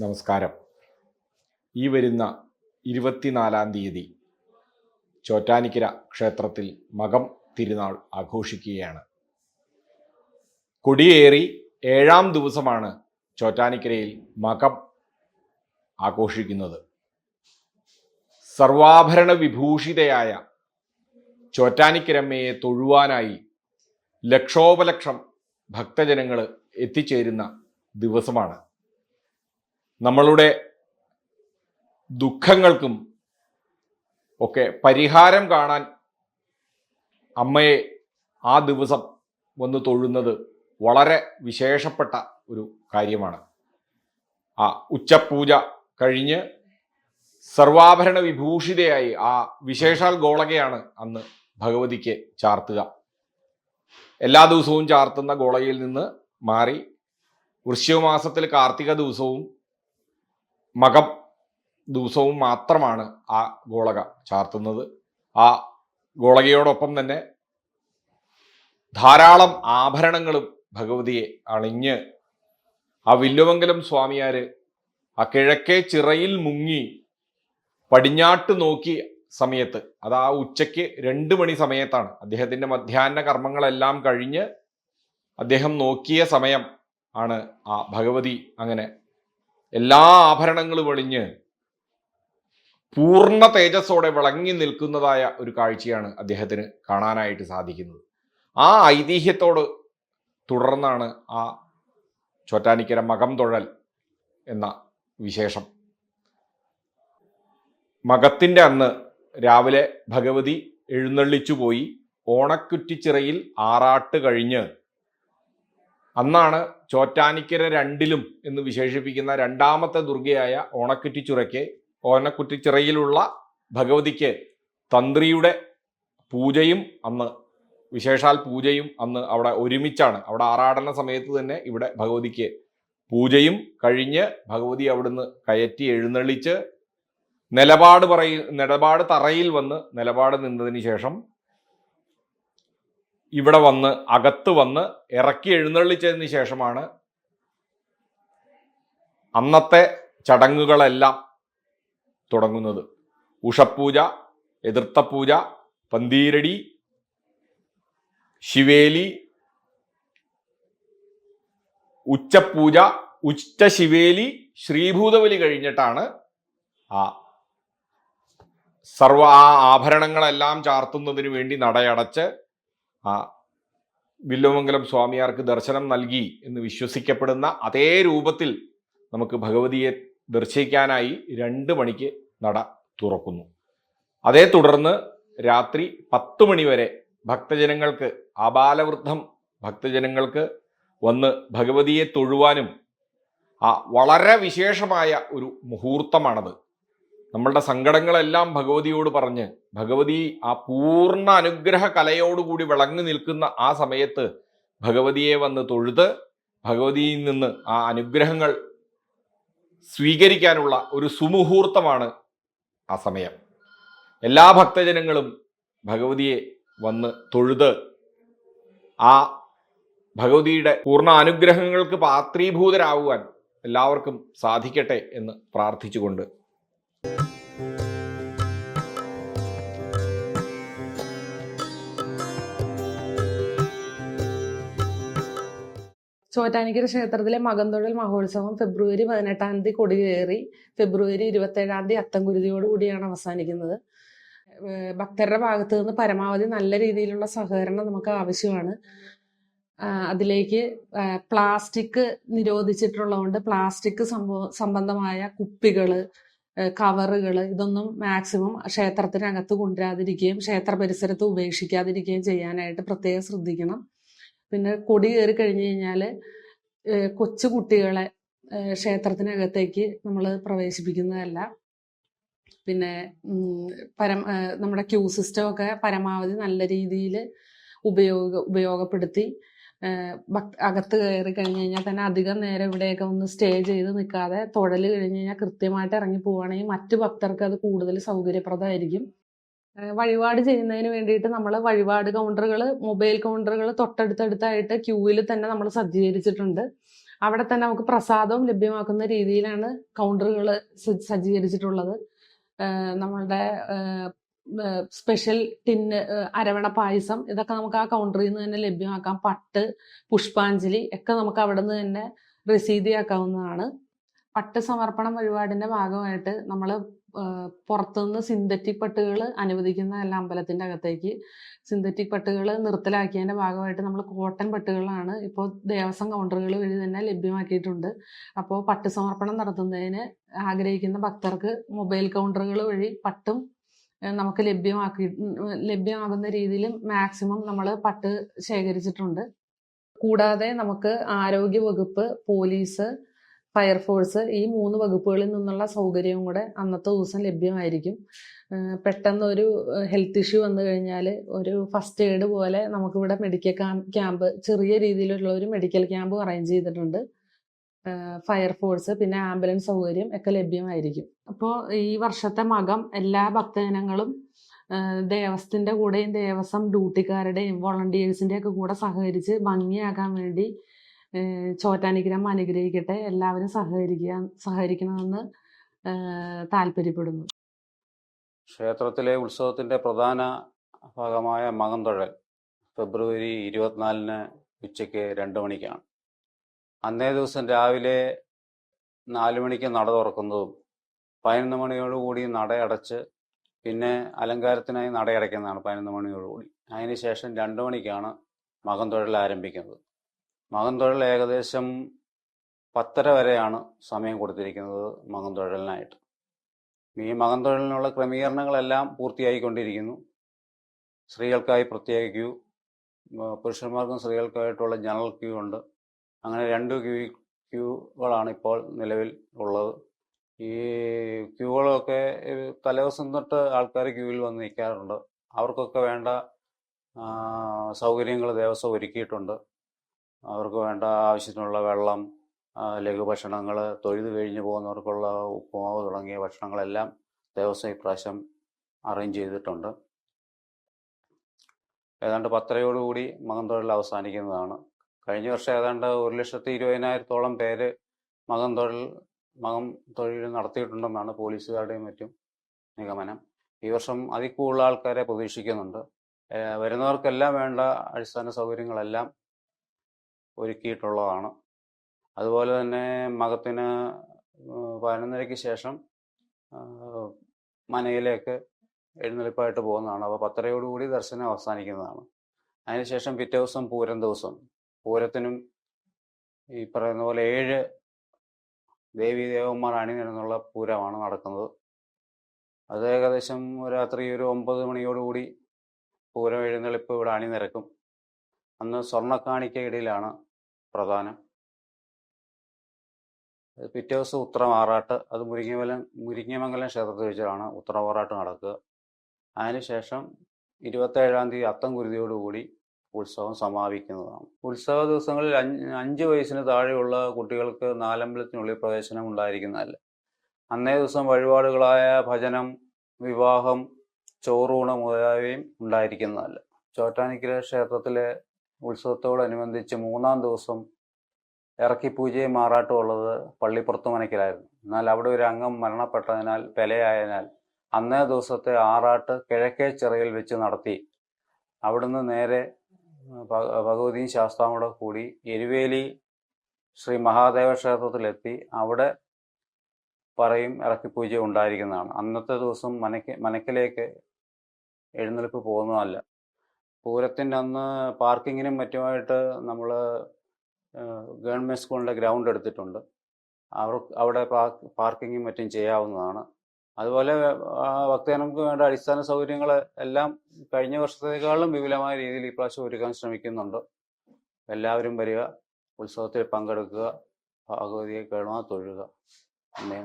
നമസ്കാരം. ഈ വരുന്ന ഇരുപത്തിനാലാം തീയതി ചോറ്റാനിക്കര ക്ഷേത്രത്തിൽ മകം തിരുനാൾ ആഘോഷിക്കുകയാണ്. കൊടിയേറി ഏഴാം ദിവസമാണ് ചോറ്റാനിക്കരയിൽ മകം ആഘോഷിക്കുന്നത്. സർവാഭരണ വിഭൂഷിതയായ ചോറ്റാനിക്കരമ്മയെ തൊഴുവാനായി ലക്ഷോപലക്ഷം ഭക്തജനങ്ങൾ എത്തിച്ചേരുന്ന ദിവസമാണ്. നമ്മളുടെ ദുഃഖങ്ങൾക്കും ഒക്കെ പരിഹാരം കാണാൻ അമ്മയെ ആ ദിവസം വന്ന് തൊഴുന്നത് വളരെ വിശേഷപ്പെട്ട ഒരു കാര്യമാണ്. ആ ഉച്ചപൂജ കഴിഞ്ഞ് സർവാഭരണ വിഭൂഷിതയായി ആ വിശേഷാൽ ഗോളകയാണ് അന്ന് ഭഗവതിക്ക് ചാർത്തുക. എല്ലാ ദിവസവും ചാർത്തുന്ന ഗോളകയിൽ നിന്ന് മാറി വൃശ്ചിക മാസത്തിൽ കാർത്തിക ദിവസവും മകം ദിവസവും മാത്രമാണ് ആ ഗോളക ചാർത്തുന്നത്. ആ ഗോളകയോടൊപ്പം തന്നെ ധാരാളം ആഭരണങ്ങളും ഭഗവതിയെ അണിഞ്ഞ് ആ വില്ലുമംഗലം സ്വാമിയാര് ആ കിഴക്കേ ചിറയിൽ മുങ്ങി പടിഞ്ഞാട്ട് നോക്കി സമയത്ത് അത് ആ ഉച്ചയ്ക്ക് രണ്ട് മണി സമയത്താണ്. അദ്ദേഹത്തിന്റെ മധ്യാഹ്ന കർമ്മങ്ങളെല്ലാം കഴിഞ്ഞ് അദ്ദേഹം നോക്കിയ സമയം ആണ് ആ ഭഗവതി അങ്ങനെ എല്ലാ ആഭരണങ്ങളും ഒളിഞ്ഞ് പൂർണ തേജസ്സോടെ വിളങ്ങി നിൽക്കുന്നതായ ഒരു കാഴ്ചയാണ് അദ്ദേഹത്തിന് കാണാനായിട്ട് സാധിക്കുന്നത്. ആ ഐതിഹ്യത്തോട് തുടർന്നാണ് ആ ചോറ്റാനിക്കര മകം തൊഴൽ എന്ന വിശേഷം. മകത്തിന്റെ അന്ന് രാവിലെ ഭഗവതി എഴുന്നള്ളിച്ചു പോയി. ഓണക്കുറ്റിച്ചിറയിൽ ആറാട്ട് കഴിഞ്ഞ് അന്നാണ് ചോറ്റാനിക്കര രണ്ടിലും എന്ന് വിശേഷിപ്പിക്കുന്ന രണ്ടാമത്തെ ദുർഗയായ ഓണക്കുറ്റിച്ചിറയ്ക്ക് ഓണക്കുറ്റിച്ചിറയിലുള്ള ഭഗവതിക്ക് തന്ത്രിയുടെ പൂജയും അന്ന് വിശേഷാൽ പൂജയും അന്ന് അവിടെ ഒരുമിച്ചാണ്. അവിടെ ആറാടന സമയത്ത് തന്നെ ഇവിടെ ഭഗവതിക്ക് പൂജയും കഴിഞ്ഞ് ഭഗവതി അവിടുന്ന് കയറ്റി എഴുന്നള്ളിച്ച് നിലപാട് പറയ നിലപാട് തറയിൽ വന്ന് നിലപാട് നിന്നതിന് ശേഷം ഇവിടെ വന്ന് അകത്ത് വന്ന് ഇറക്കി എഴുന്നള്ളിച്ചതിന് ശേഷമാണ് അന്നത്തെ ചടങ്ങുകളെല്ലാം തുടങ്ങുന്നത്. ഉഷപ്പൂജ എതിർത്തപ്പൂജ പന്തീരടി ശിവേലി ഉച്ചപ്പൂജ ഉച്ച ശിവേലി ശ്രീഭൂതബലി കഴിഞ്ഞിട്ടാണ് ആ സർവ ആ ആഭരണങ്ങളെല്ലാം ചാർത്തുന്നതിന് വേണ്ടി നടയടച്ച് ആ വില്ലുമംഗലം സ്വാമിയാർക്ക് ദർശനം നൽകി എന്ന് വിശ്വസിക്കപ്പെടുന്ന അതേ രൂപത്തിൽ നമുക്ക് ഭഗവതിയെ ദർശിക്കാനായി രണ്ട് മണിക്ക് നട തുറക്കുന്നു. അതേ തുടർന്ന് രാത്രി പത്ത് മണിവരെ ഭക്തജനങ്ങൾക്ക് ആബാലവൃദ്ധം ഭക്തജനങ്ങൾക്ക് വന്ന് ഭഗവതിയെ തൊഴുവാനും ആ വളരെ വിശേഷമായ ഒരു മുഹൂർത്തമാണത്. നമ്മളുടെ സങ്കടങ്ങളെല്ലാം ഭഗവതിയോട് പറഞ്ഞ് ഭഗവതി ആ പൂർണ അനുഗ്രഹ കലയോടുകൂടി വിളങ്ങി നിൽക്കുന്ന ആ സമയത്ത് ഭഗവതിയെ വന്ന് തൊഴുത് ഭഗവതിയിൽ നിന്ന് ആ അനുഗ്രഹങ്ങൾ സ്വീകരിക്കാനുള്ള ഒരു സുമുഹൂർത്തമാണ് ആ സമയം. എല്ലാ ഭക്തജനങ്ങളും ഭഗവതിയെ വന്ന് തൊഴുത് ആ ഭഗവതിയുടെ പൂർണ അനുഗ്രഹങ്ങൾക്ക് പാത്രീഭൂതരാകുവാൻ എല്ലാവർക്കും സാധിക്കട്ടെ എന്ന് പ്രാർത്ഥിച്ചുകൊണ്ട് ചോറ്റാനിക്കര ക്ഷേത്രത്തിലെ മകന്തൊഴൽ മഹോത്സവം ഫെബ്രുവരി പതിനെട്ടാം തീയതി കൊടിയേറി. ഫെബ്രുവരി ഇരുപത്തേഴാം തീയതി അത്തംകുരുതിയോടുകൂടിയാണ് അവസാനിക്കുന്നത്. ഭക്തരുടെ ഭാഗത്തു നിന്ന് പരമാവധി നല്ല രീതിയിലുള്ള സഹകരണം നമുക്ക് ആവശ്യമാണ്. അതിലേക്ക് പ്ലാസ്റ്റിക് നിരോധിച്ചിട്ടുള്ളതുകൊണ്ട് പ്ലാസ്റ്റിക് സംഭവ സംബന്ധമായ കുപ്പികൾ ഏഹ് കവറുകൾ ഇതൊന്നും മാക്സിമം ക്ഷേത്രത്തിനകത്ത് കൊണ്ടുവരാതിരിക്കുകയും ക്ഷേത്ര പരിസരത്ത് ഉപേക്ഷിക്കാതിരിക്കുകയും ചെയ്യാനായിട്ട് പ്രത്യേകം ശ്രദ്ധിക്കണം. പിന്നെ കൊടി കയറി കഴിഞ്ഞു കഴിഞ്ഞാൽ കൊച്ചു കുട്ടികളെ ക്ഷേത്രത്തിനകത്തേക്ക് നമ്മൾ പ്രവേശിപ്പിക്കുന്നതല്ല. പിന്നെ പരമ പരം നമ്മുടെ ക്യൂ സിസ്റ്റം ഒക്കെ പരമാവധി നല്ല രീതിയിൽ ഉപയോഗ ഉപയോഗപ്പെടുത്തി അകത്ത് കയറി കഴിഞ്ഞ് കഴിഞ്ഞാൽ തന്നെ അധികം നേരം ഇവിടെയൊക്കെ ഒന്ന് സ്റ്റേ ചെയ്ത് നിൽക്കാതെ തൊഴൽ കഴിഞ്ഞ് കഴിഞ്ഞാൽ കൃത്യമായിട്ട് ഇറങ്ങി പോവുകയാണെങ്കിൽ മറ്റ് ഭക്തർക്ക് അത് കൂടുതൽ സൗകര്യപ്രദമായിരിക്കും. വഴിപാട് ചെയ്യുന്നതിന് വേണ്ടിയിട്ട് നമ്മൾ വഴിപാട് കൗണ്ടറുകൾ മൊബൈൽ കൗണ്ടറുകൾ തൊട്ടടുത്തടുത്തായിട്ട് ക്യൂവിൽ തന്നെ നമ്മൾ സജ്ജീകരിച്ചിട്ടുണ്ട്. അവിടെ തന്നെ നമുക്ക് പ്രസാദവും ലഭ്യമാക്കുന്ന രീതിയിലാണ് കൗണ്ടറുകൾ സജ്ജീകരിച്ചിട്ടുള്ളത്. നമ്മളുടെ സ്പെഷ്യൽ ടിന്ന് അരവണ പായസം. ഇതൊക്കെ നമുക്ക് ആ കൗണ്ടറിൽ നിന്ന് തന്നെ ലഭ്യമാക്കാം. പട്ട് പുഷ്പാഞ്ജലി ഒക്കെ നമുക്ക് അവിടെ നിന്ന് തന്നെ രസീതിയാക്കാവുന്നതാണ് പട്ട് സമർപ്പണം വഴിപാടിന്റെ ഭാഗമായിട്ട് നമ്മൾ പുറത്തുനിന്ന് സിന്തറ്റിക് പട്ടുകൾ അനുവദിക്കുന്ന എല്ലാ അമ്പലത്തിന്റെ അകത്തേക്ക് സിന്തറ്റിക് പട്ടുകൾ നിർത്തലാക്കിയതിന്റെ ഭാഗമായിട്ട് നമ്മൾ കോട്ടൺ പട്ടുകളാണ് ഇപ്പോൾ ദേവസ്വം കൗണ്ടറുകൾ വഴി തന്നെ ലഭ്യമാക്കിയിട്ടുണ്ട്. അപ്പോൾ പട്ട് സമർപ്പണം നടത്തുന്നതിന് ആഗ്രഹിക്കുന്ന ഭക്തർക്ക് മൊബൈൽ കൗണ്ടറുകൾ വഴി പട്ടും നമുക്ക് ലഭ്യമാക്കി ലഭ്യമാകുന്ന രീതിയിൽ മാക്സിമം നമ്മൾ പട്ട് ശേഖരിച്ചിട്ടുണ്ട്. കൂടാതെ നമുക്ക് ആരോഗ്യ വകുപ്പ് പോലീസ് ഫയർഫോഴ്സ് ഈ മൂന്ന് വകുപ്പുകളിൽ നിന്നുള്ള സൗകര്യവും കൂടെ അന്നത്തെ ദിവസം ലഭ്യമായിരിക്കും. പെട്ടെന്ന് ഒരു ഹെൽത്ത് ഇഷ്യൂ വന്നു കഴിഞ്ഞാൽ ഒരു ഫസ്റ്റ് എയ്ഡ് പോലെ നമുക്കിവിടെ മെഡിക്കൽ ക്യാമ്പ് ചെറിയ രീതിയിലുള്ള ഒരു മെഡിക്കൽ ക്യാമ്പ് അറേഞ്ച് ചെയ്തിട്ടുണ്ട്. ഫയർഫോഴ്സ് പിന്നെ ആംബുലൻസ് സൗകര്യം ഒക്കെ ലഭ്യമായിരിക്കും. അപ്പോൾ ഈ വർഷത്തെ മകം എല്ലാ ഭക്തജനങ്ങളും ഏഹ് കൂടെയും ദേവസ്വം ഡ്യൂട്ടിക്കാരുടെയും വോളണ്ടിയേഴ്സിന്റെയൊക്കെ കൂടെ സഹകരിച്ച് ഭംഗിയാക്കാൻ വേണ്ടി ചോറ്റാനുഗ്രഹം ചോറ്റാനിഗ്രാം അനുഗ്രഹിക്കട്ടെ എല്ലാവരും സഹകരിക്കുക സഹകരിക്കണമെന്ന് താല്പര്യപ്പെടുന്നു. ക്ഷേത്രത്തിലെ ഉത്സവത്തിന്റെ പ്രധാന ഭാഗമായ മകംതൊഴൽ ഫെബ്രുവരി ഇരുപത്തിനാലിന് ഉച്ചയ്ക്ക് രണ്ട് മണിക്കാണ്. അന്നേ ദിവസം രാവിലെ നാല് മണിക്ക് നട തുറക്കുന്നതും പതിനൊന്ന് മണിയോടുകൂടി നട അടച്ച് പിന്നെ അലങ്കാരത്തിനായി നട അടയ്ക്കുന്നതാണ് പതിനൊന്ന് മണിയോടുകൂടി. അതിനുശേഷം രണ്ട് മണിക്കാണ് മകംതൊഴൽ ആരംഭിക്കുന്നത്. മകംതൊഴൽ ഏകദേശം പത്തര വരെയാണ് സമയം കൊടുത്തിരിക്കുന്നത് മകംതൊഴലിനായിട്ട് ഈ മകംതൊഴിലിനുള്ള ക്രമീകരണങ്ങളെല്ലാം പൂർത്തിയായിക്കൊണ്ടിരിക്കുന്നു. സ്ത്രീകൾക്കായി പ്രത്യേക ക്യൂ പുരുഷന്മാർക്കും സ്ത്രീകൾക്കായിട്ടുള്ള ജനറൽ ക്യൂ ഉണ്ട്. അങ്ങനെ രണ്ട് ക്യൂ ക്യൂകളാണ് ഇപ്പോൾ നിലവിൽ ഉള്ളത്. ഈ ക്യൂകളൊക്കെ തലേദിവസം തൊട്ട് ആൾക്കാർ ക്യൂവിൽ വന്ന് നിൽക്കാറുണ്ട്. അവർക്കൊക്കെ വേണ്ട സൗകര്യങ്ങൾ ദേവസ്വം ഒരുക്കിയിട്ടുണ്ട്. അവർക്ക് വേണ്ട ആവശ്യത്തിനുള്ള വെള്ളം ലഘുഭക്ഷണങ്ങൾ തൊഴുത് കഴിഞ്ഞ് പോകുന്നവർക്കുള്ള ഉപ്പുമാവ് തുടങ്ങിയ ഭക്ഷണങ്ങളെല്ലാം ദേവസ്വം ഇപ്രാവശ്യം അറേഞ്ച് ചെയ്തിട്ടുണ്ട്. ഏതാണ്ട് പത്തരയോടുകൂടി മകം തൊഴിൽ അവസാനിക്കുന്നതാണ്. കഴിഞ്ഞ വർഷം ഏതാണ്ട് ഒരു ലക്ഷത്തി ഇരുപതിനായിരത്തോളം പേര് മകം തൊഴിൽ മകം തൊഴിൽ നടത്തിയിട്ടുണ്ടെന്നാണ് പോലീസുകാരുടെയും മറ്റും നിഗമനം. ഈ വർഷം അതിൽ കൂടുതൽ ആൾക്കാരെ പ്രതീക്ഷിക്കുന്നുണ്ട്. വരുന്നവർക്കെല്ലാം വേണ്ട അടിസ്ഥാന സൗകര്യങ്ങളെല്ലാം ഒരുക്കിയിട്ടുള്ളതാണ്. അതുപോലെ തന്നെ മകത്തിന് പതിനൊന്നരയ്ക്ക് ശേഷം മനയിലേക്ക് എഴുന്നള്ളിപ്പായിട്ട് പോകുന്നതാണ്. അപ്പോൾ പത്തരയോടുകൂടി ദർശനം അവസാനിക്കുന്നതാണ്. അതിനുശേഷം പിറ്റേ ദിവസം പൂരം ദിവസം പൂരത്തിനും ഈ പറയുന്ന പോലെ ഏഴ് ദേവീ ദേവന്മാർ അണിനിരന്നുള്ള പൂരമാണ് നടക്കുന്നത്. അത് ഏകദേശം രാത്രി ഒരു ഒമ്പത് മണിയോടുകൂടി പൂരം എഴുന്നള്ളിപ്പ് ഇവിടെ അണിനിരക്കും. അന്ന് സ്വർണക്കാണിക്കയിടയിലാണ് പ്രധാനം. പിറ്റേ ദിവസം ഉത്തരമാറാട്ട് അത് മുരിങ്ങമലം മുരിങ്ങമംഗലം ക്ഷേത്രത്തിൽ വെച്ചാണ് ഉത്തരമാറാട്ട് നടക്കുക. അതിനുശേഷം ഇരുപത്തേഴാം തീയതി അത്തം കുരുതിയോടുകൂടി ഉത്സവം സമാപിക്കുന്നതാണ്. ഉത്സവ ദിവസങ്ങളിൽ അഞ്ച് വയസ്സിന് താഴെയുള്ള കുട്ടികൾക്ക് നാലമ്പലത്തിനുള്ളിൽ പ്രവേശനം ഉണ്ടായിരിക്കുന്നതല്ല. അന്നേ ദിവസം വഴിപാടുകളായ ഭജനം വിവാഹം ചോറൂണ് മുതലായവയും ഉണ്ടായിരിക്കുന്നതല്ല. ചോറ്റാനിക്കര ക്ഷേത്രത്തിലെ ഉത്സവത്തോടനുബന്ധിച്ച് മൂന്നാം ദിവസം ഇറക്കിപ്പൂജയും മാറാട്ടും ഉള്ളത് പള്ളിപ്പുറത്ത് മനക്കിലായിരുന്നു. എന്നാൽ അവിടെ ഒരു അംഗം മരണപ്പെട്ടതിനാൽ പെലയായതിനാൽ അന്നേ ദിവസത്തെ ആറാട്ട് കിഴക്കേ ചിറയിൽ വെച്ച് നടത്തി. അവിടുന്ന് നേരെ ഭഗവതിയും ശാസ്താവും കൂടെ എരുവേലി ശ്രീ മഹാദേവ ക്ഷേത്രത്തിലെത്തി. അവിടെ പറയും ഇറക്കിപ്പൂജ ഉണ്ടായിരിക്കുന്നതാണ്. അന്നത്തെ ദിവസം മനക്ക് മനക്കിലേക്ക് എഴുന്നള്ളിപ്പ് പോകുന്നതല്ല. പൂരത്തിന്റെ അന്ന് പാർക്കിങ്ങിനും മറ്റുമായിട്ട് നമ്മൾ ഗവൺമെന്റ് സ്കൂളിന്റെ ഗ്രൗണ്ട് എടുത്തിട്ടുണ്ട്. അവർ അവിടെ പാർക്കിങ്ങും മറ്റും ചെയ്യാവുന്നതാണ്. അതുപോലെ ഭക്തജനങ്ങൾക്ക് വേണ്ട അടിസ്ഥാന സൗകര്യങ്ങൾ എല്ലാം കഴിഞ്ഞ വർഷത്തേക്കാളും വിപുലമായ രീതിയിൽ ഈ പ്രാവശ്യം ഒരുക്കാൻ ശ്രമിക്കുന്നുണ്ട്. എല്ലാവരും വരിക ഉത്സവത്തിൽ പങ്കെടുക്കുക ഭഗവതിയെ കാണുക തൊഴുക എന്നേ